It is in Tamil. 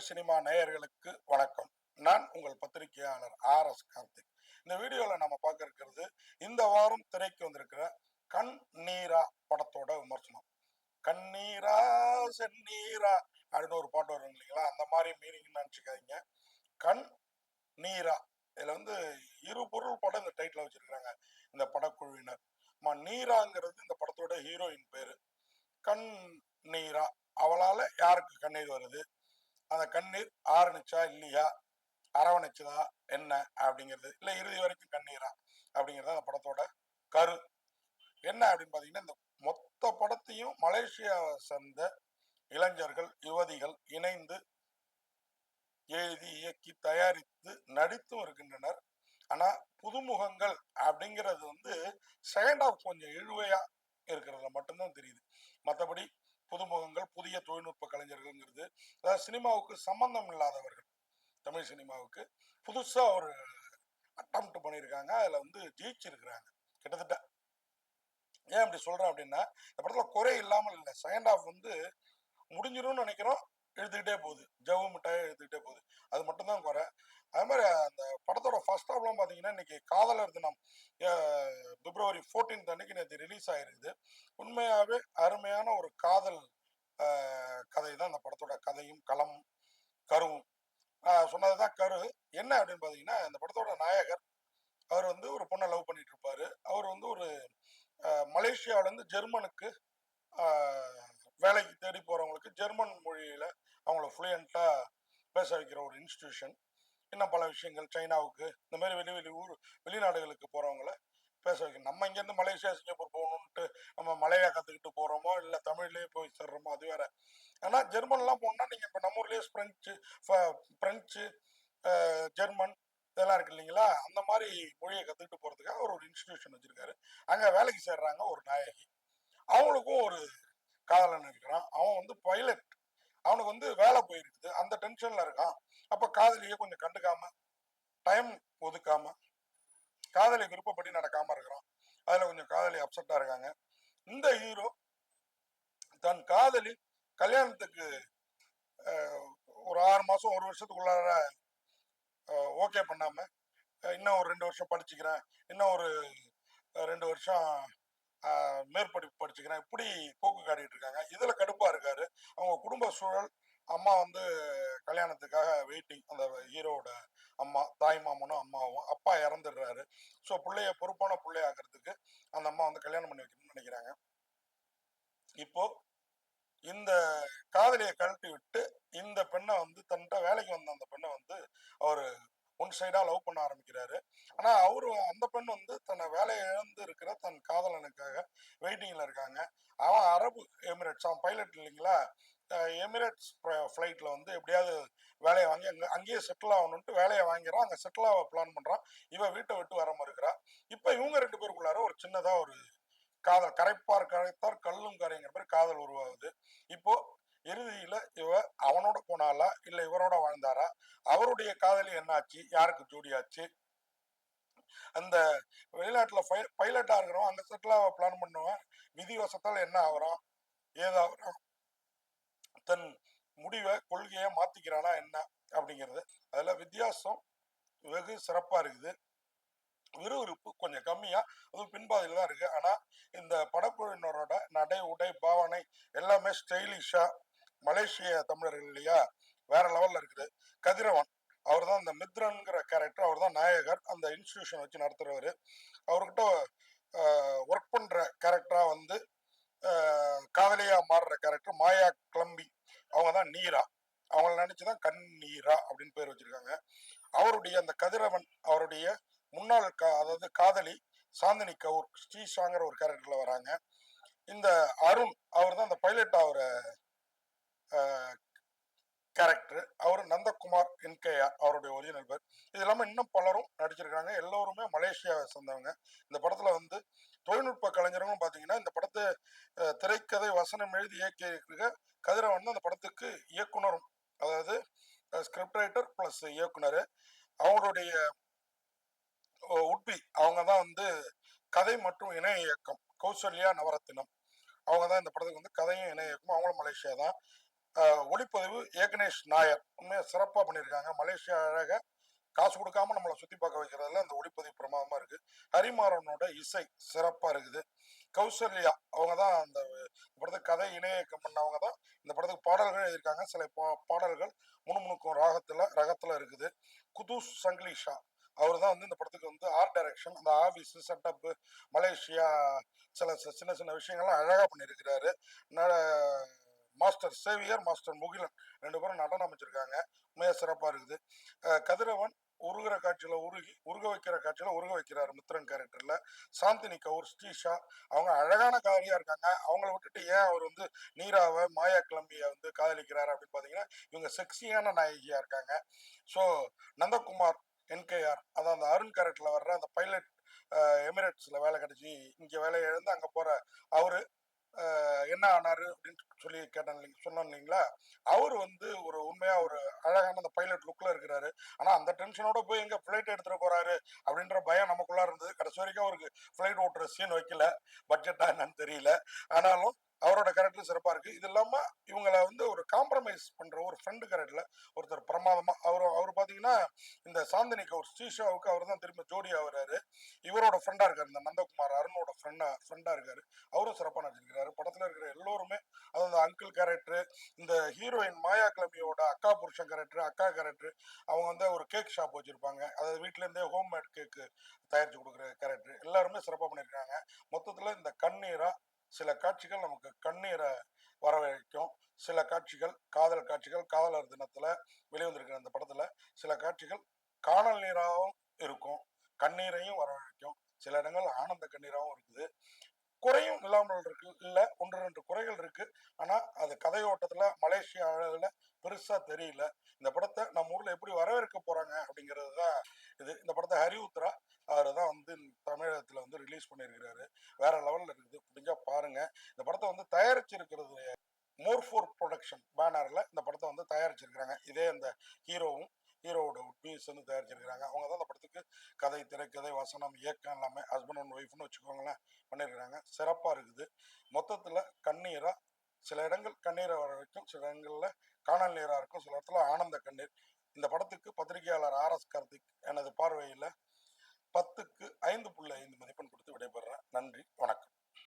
தமிழ் சினிமா நேயர்களுக்கு வணக்கம். நான் உங்கள் பத்திரிகையாளர் ஆர் எஸ் கார்த்திக். இந்த வீடியோவில் நம்ம பார்க்க இருக்கிறது இந்த வாரம் திரைக்கு வந்திருக்கிற கண் நீரா படத்தோட விமர்சனம். கண்ணீரா செந்நீரா அப்படின்னு ஒரு பாட்டு வரும் இல்லைங்களா? அந்த மாதிரி மீனிங் நினச்சிக்காதீங்க. கண் நீரா. இதில் வந்து இரு பொருள் படம் இந்த டைட்டில் வச்சிருக்கிறாங்க. இந்த படக்குழுவினர். அம்மா நீராங்கிறது இந்த படத்தோட ஹீரோயின் பேரு. கண் நீரா. அவளால யாருக்கு கண்ணீர் வருது? அந்த கண்ணீர் ஆரணிச்சா இல்லையா? அரவணைச்சதா? என்ன? அப்படிங்கிறது. இல்லை இறுதி வரைக்கும் கண்ணீரா? அப்படிங்கிறது அந்த படத்தோட கரு. என்ன அப்படின்னு பார்த்தீங்கன்னா இந்த மொத்த படத்தையும் மலேசியாவை சேர்ந்த இளைஞர்கள் யுவதிகள் இணைந்து எழுதி இயக்கி தயாரித்து நடித்தும் இருக்கின்றனர் ஆனால் புதுமுகங்கள் அப்படிங்கிறது வந்து செகண்ட் ஆஃப் கொஞ்சம் இழுவையா இருக்கிறதுல மட்டும்தான் தெரியுது. மற்றபடி பெரிய தொழில்நுட்ப கலைஞர்கள்ங்கிறது அதாவது சினிமாவுக்கு சம்பந்தம் இல்லாதவர்கள் தமிழ் சினிமாவுக்கு புதுசாக ஒரு அட்டம் பண்ணியிருக்காங்க அதில் வந்து ஜெயிச்சிருக்கிறாங்க கிட்டத்தட்ட. ஏன் அப்படி சொல்கிறேன் அப்படின்னா இந்த படத்தில் குறை இல்லாமல் இல்லை செகண்ட் ஆஃப் வந்து முடிஞ்சிடும்னு நினைக்கிறோம் எழுத்துக்கிட்டே போகுது. ஜவு மிட்டாய் எழுத்துக்கிட்டே போகுது. அது மட்டும்தான் குறை. அது மாதிரி அந்த படத்தோட ஃபர்ஸ்ட் ஆஃப்லாம் பார்த்தீங்கன்னா இன்னைக்கு காதலர் தினம் பிப்ரவரி 14th அன்னைக்கு நேற்று ரிலீஸ் ஆயிருக்குது. உண்மையாகவே அருமையான ஒரு காதல் அஹ், கதை தான் இந்த படத்தோட கதையும் களமும் கருவும் சொன்னது தான் கரு என்ன அப்படின்னு பார்த்தீங்கன்னா இந்த படத்தோட நாயகர் அவர் வந்து ஒரு பொண்ணை லவ் பண்ணிட்டு இருப்பாரு. அவர் வந்து ஒரு மலேசியாவிலேருந்து ஜெர்மனுக்கு வேலைக்கு தேடி போகிறவங்களுக்கு ஜெர்மன் மொழியில் அவங்கள ஃப்ளூயண்ட்டாக பேச வைக்கிற ஒரு இன்ஸ்டிடியூஷன் இன்னும் பல விஷயங்கள் சைனாவுக்கு இந்த மாதிரி வெளி வெளி ஊர் வெளிநாடுகளுக்கு போகிறவங்கள பேச வைக்கணும் நம்ம இங்கேருந்து மலேசியா சிங்கப்பூர் போகணுன்ட்டு நம்ம மலையா கற்றுக்கிட்டு போகிறோமோ இல்லை தமிழ்லேயே போய் சேர்றோமோ அது வேற. ஆனால் ஜெர்மன்லாம் போகணுன்னா நீங்கள் இப்போ நம்ம ஊர்லேயே ஃப்ரெஞ்சு ஃப- ஃப்ரெஞ்சு ஜெர்மன் இதெல்லாம் இருக்கு இல்லைங்களா? அந்த மாதிரி மொழியை கற்றுக்கிட்டு போகிறதுக்காக அவர் ஒரு இன்ஸ்டிடியூஷன் வச்சுருக்காரு. அங்கே வேலைக்கு சேர்றாங்க ஒரு நாயகி. அவங்களுக்கும் ஒரு காதலன் இருக்கிறான். அவன் வந்து பைலட் அவனுக்கு வந்து வேலை போயிருக்குது. அந்த டென்ஷனில் இருக்கான். அப்போ காதலியை கொஞ்சம் கண்டுக்காம டைம் ஒதுக்காம காதலி விருப்பப்படி நடக்காமல் இருக்கிறான். அதில் கொஞ்சம் காதலி அப்செட்டாக இருக்காங்க. இந்த ஹீரோ தன் காதலி கல்யாணத்துக்கு ஒரு ஆறு மாதம் ஒரு வருஷத்துக்குள்ளார ஓகே பண்ணாம இன்னும் ஒரு ரெண்டு வருஷம் படிச்சுக்கிறேன். இன்னும் ஒரு ரெண்டு வருஷம் மேற்படிப்பு படிச்சுக்கிறேன். இப்படி போக்கு காட்டிட்டு இருக்காங்க. இதுல கடுப்பா இருக்காரு. அவங்க குடும்ப சூழல் அம்மா வந்து கல்யாணத்துக்காக வெயிட்டிங் அந்த ஹீரோவோட அம்மா தாய் மாமனும் அம்மாவும் அப்பா இறந்துடுறாரு. ஸோ பிள்ளைய பொறுப்பான பிள்ளைய ஆக்கிறதுக்கு அந்த அம்மா வந்து கல்யாணம் பண்ணி வைக்கணும்னு நினைக்கிறாங்க. இப்போ இந்த காதலியை கழட்டி விட்டு இந்த பெண்ணை வந்து தன்ட்ட வேலைக்கு வந்த அந்த பெண்ணை வந்து அவர் ஒன் சைடா லவ் பண்ண ஆரம்பிக்கிறாரு. ஆனா அவரும் அந்த பெண் வந்து தன்னை வேலையை இழந்து இருக்கிற தன் காதலனுக்காக வெயிட்டிங்ல இருக்காங்க. அவன் அரபு எமிரேட்ஸ் அவன் பைலட் இல்லைங்களா? எமிரேட்ஸ் ஃப்ளைட்ல வந்து எப்படியாவது வேலையை வாங்கி அங்கே அங்கேயே செட்டில் ஆகணும்ட்டு வேலையை வாங்கிறான். அங்கே செட்டில் ஆக பிளான் பண்றான். இவன் வீட்டை விட்டு வர மறுக்கிறா இப்போ இவங்க ரெண்டு பேருக்குள்ளார ஒரு சின்னதா ஒரு காதல் கரைப்பார் கரைத்தார் கல்லும் கரைங்கிற மாதிரி காதல் உருவாகுது. இப்போ இறுதியில இவ அவனோட போனாலா இல்ல இவரோட வாழ்ந்தாரா? அவருடைய காதலி என்னாச்சு? யாருக்கு ஜோடியாச்சு? அந்த வெளிநாட்டுல பைலட்டா இருக்கிறவன் அந்த செட்டில் ஆக பிளான் பண்ணுவான் விதிவசத்தால் என்ன ஆகுறான்? ஏதாகுறான் தன் முடிவை கொள்கையை மாத்திக்கிறானா என்ன? அப்படிங்கிறது. அதுல வித்தியாசம் வெகு சிறப்பா இருக்குது. விறுவிறுப்பு கொஞ்சம் கம்மியா அதுவும் பின்பாதையில் தான் இருக்கு. ஆனா இந்த படக்குழுவினரோட நடை உடை பாவனை எல்லாமே ஸ்டைலிஷா மலேசிய தமிழர்கள் இல்லையா? வேற லெவல்ல இருக்குது. கதிரவன் அவர் தான் இந்த மித்ரன்கிற கேரக்டர் அவர் தான் நாயகர். அந்த இன்ஸ்டிடியூஷன் வச்சு நடத்துறவர். அவர்கிட்ட ஒர்க் பண்ற கேரக்டரா வந்து காதலியா மாறுற கேரக்டர் மாயா கிளம்பி. அவங்க தான் நீரா. அவங்கள நினைச்சுதான் கண் நீரா அப்படின்னு பேர் வச்சிருக்காங்க. அவருடைய அந்த கதிரவன் அவருடைய முன்னாள் கா அதாவது காதலி சாந்தினி கவுர் ஸ்ரீஷாங்கிற ஒரு கேரக்டர்ல வராங்க. இந்த அருண் அவர் தான் அந்த பைலட் அவரை கேரக்டர் அவர் நந்தகுமார் என்கேயா அவருடைய ஒரிஜினல் பேர். இது இல்லாமல் இன்னும் பலரும் நடிச்சிருக்காங்க. எல்லோருமே மலேசியாவை சேர்ந்தவங்க. இந்த படத்தில் வந்து தொழில்நுட்ப கலைஞர்களும் பார்த்தீங்கன்னா இந்த படத்தை திரைக்கதை வசனம் எழுதி இயக்கியிருக்க கதிரவன் வந்து அந்த படத்துக்கு இயக்குனரும். அதாவது ஸ்கிரிப்ட் ரைட்டர் ப்ளஸ் இயக்குனர். அவங்களுடைய உட்பி அவங்க தான் வந்து கதை மற்றும் இணைய இயக்கம். கௌசல்யா நவரத்தினம். அவங்க தான் இந்த படத்துக்கு வந்து கதையும் இணைய இயக்கம் அவங்களும் மலேசியா தான். ஒளிப்பதிவு ஏகனேஷ் நாயர். உண்மையாக சிறப்பாக பண்ணியிருக்காங்க மலேசியா அழகாக காசு கொடுக்காம நம்மளை சுற்றி பார்க்க வைக்கிறதுல அந்த ஒளிப்பதிவு பிரமாதமாக இருக்குது ஹரிமாறனோட இசை சிறப்பாக இருக்குது. கௌசல்யா அவங்க தான் அந்த படத்துக்கு கதை இணையக்கம் பண்ணவங்க தான் இந்த படத்துக்கு பாடல்கள் எழுதியிருக்காங்க. சில பா பாடல்கள் முணுமுணுக்கும் ராகத்தில் ரகத்தில் இருக்குது. குதூஸ் சங்கிலிஷா அவர் தான் வந்து இந்த படத்துக்கு வந்து ஆர்ட் டைரக்ஷன் அந்த ஆஃபீஸ் செட்டப்பு மலேசியா சில சின்ன சின்ன விஷயங்கள்லாம் அழகாக பண்ணியிருக்கிறாரு. மாஸ்டர் சேவியர் மாஸ்டர் முகிலன் ரெண்டு பேரும் நடனம் அமைச்சிருக்காங்க உண்மையாக சிறப்பாக இருக்குது கதிரவன் உருகிற காட்சியில் உருகி உருக வைக்கிற காட்சியில் உருக வைக்கிறார் மித்ரன் கேரக்டரில் சாந்தினி கவுர் ஸ்ரீஷா அவங்க அழகான காரியாக இருக்காங்க. அவங்கள விட்டுட்டு ஏன் அவர் வந்து நீராவை மாயா கிளம்பியை வந்து காதலிக்கிறார் அப்படின்னு பார்த்தீங்கன்னா இவங்க செக்ஸியான நாயகியாக இருக்காங்க. ஸோ நந்தகுமார் என்கேஆர் அதான் அந்த அருண் கேரக்டரில் வர்ற அந்த பைலட் எமிரேட்ஸில் வேலை கிடச்சி இங்கே வேலையை இழந்து அங்கே போகிற அவர் என்ன ஆனாரு அப்படின்னு சொல்லி கேட்டேன் இல்லைங்க சொன்னோம் இல்லைங்களா? அவர் வந்து ஒரு உண்மையா ஒரு அழகான அந்த பைலட் லுக்ல இருக்கிறாரு. ஆனா அந்த டென்ஷனோட போய் எங்க ஃபிளைட் எடுத்துட்டு போறாரு அப்படின்ற பயம் நமக்குள்ளே இருந்தது. கடைசி வரைக்கும் அவருக்கு ஃபிளைட் ஓட்டுற சீன் வைக்கல. பட்ஜெட்டா என்னன்னு தெரியல. ஆனாலும் அவரோட கேரக்டர் சிறப்பாக இருக்குது இது இல்லாமல் இவங்கள வந்து ஒரு காம்ப்ரமைஸ் பண்ணுற ஒரு ஃப்ரெண்டு கேரக்டரில் ஒருத்தர் பிரமாதமாக அவர் அவர் பார்த்தீங்கன்னா இந்த சாந்தினி கவுர் ஸ்ரீஷாவுக்கு அவர் தான் திரும்ப ஜோடி ஆகுறாரு. இவரோட ஃப்ரெண்டாக இருக்கார். இந்த நந்தகுமார் அருணோட ஃப்ரெண்டாக ஃப்ரெண்டாக இருக்கார். அவரும் சிறப்பாக நடிச்சிருக்கிறாரு. படத்தில் இருக்கிற எல்லோருமே அதாவது அந்த அங்கிள் கேரக்டரு இந்த ஹீரோயின் மாயா கிளம்பியோட அக்கா புருஷன் கேரக்டர் அக்கா கேரக்டர் அவங்க வந்து ஒரு கேக் ஷாப் வச்சுருப்பாங்க. அதாவது வீட்டிலேருந்தே ஹோம் மேட் கேக்கு தயாரித்து கொடுக்குற கேரக்டர் எல்லாருமே சிறப்பாக பண்ணியிருக்காங்க மொத்தத்தில் இந்த கண்ணீராக சில காட்சிகள் நமக்கு கண்ணீரை வரவழைக்கும். சில காட்சிகள் காதல் காட்சிகள் காதலர் தினத்துல வெளிவந்திருக்கிற அந்த படத்துல சில காட்சிகள் காணல் நீராகவும் இருக்கும். கண்ணீரையும் வரவழைக்கும். சில இடங்கள் ஆனந்த கண்ணீராகவும் இருக்குது. குறையும் இல்லாமல் இருக்கு இல்லை ஒன்று ரெண்டு குறைகள் இருக்கு. ஆனா அது கதையோட்டத்துல மலேசியா அழகுல பெருசா தெரியல. இந்த படத்தை நம்ம ஊர்ல எப்படி வரவேற்க போறாங்க அப்படிங்கிறது தான் இது. இந்த படத்தை ஹரி உத்ரா அவர் தான் வந்து தமிழகத்தில் வந்து ரிலீஸ் பண்ணியிருக்கிறாரு. வேற லெவலில் இருக்குது. முடிஞ்சா பாருங்க. இந்த படத்தை வந்து தயாரிச்சிருக்கிறது மோர்ஃபோர் ப்ரொடக்ஷன் பேனரில் இந்த படத்தை வந்து தயாரிச்சிருக்கிறாங்க. இதே அந்த ஹீரோவும் ஹீரோவோட உட்பீஸ் வந்து தயாரிச்சிருக்கிறாங்க. அவங்க தான் அந்த படத்துக்கு கதை திரைக்கதை வசனம் இயக்கம் எல்லாமே ஹஸ்பண்ட் அண்ட் ஒய்ஃப்னு வச்சுக்கோங்களேன் பண்ணியிருக்கிறாங்க சிறப்பாக இருக்குது. மொத்தத்தில் கண்ணீராக சில இடங்கள் கண்ணீரை வர வரைக்கும் சில இடங்களில் காணல் நீராக இருக்கும். சில இடத்துல ஆனந்த கண்ணீர். இந்த படத்துக்கு பத்திரிகையாளர் ஆர் எஸ் கார்த்திக் எனது பார்வையில் பத்துக்கு ஐந்து புள்ளி ஐந்து மதிப்பெண் கொடுத்து விடைபெறுறேன். நன்றி. வணக்கம்.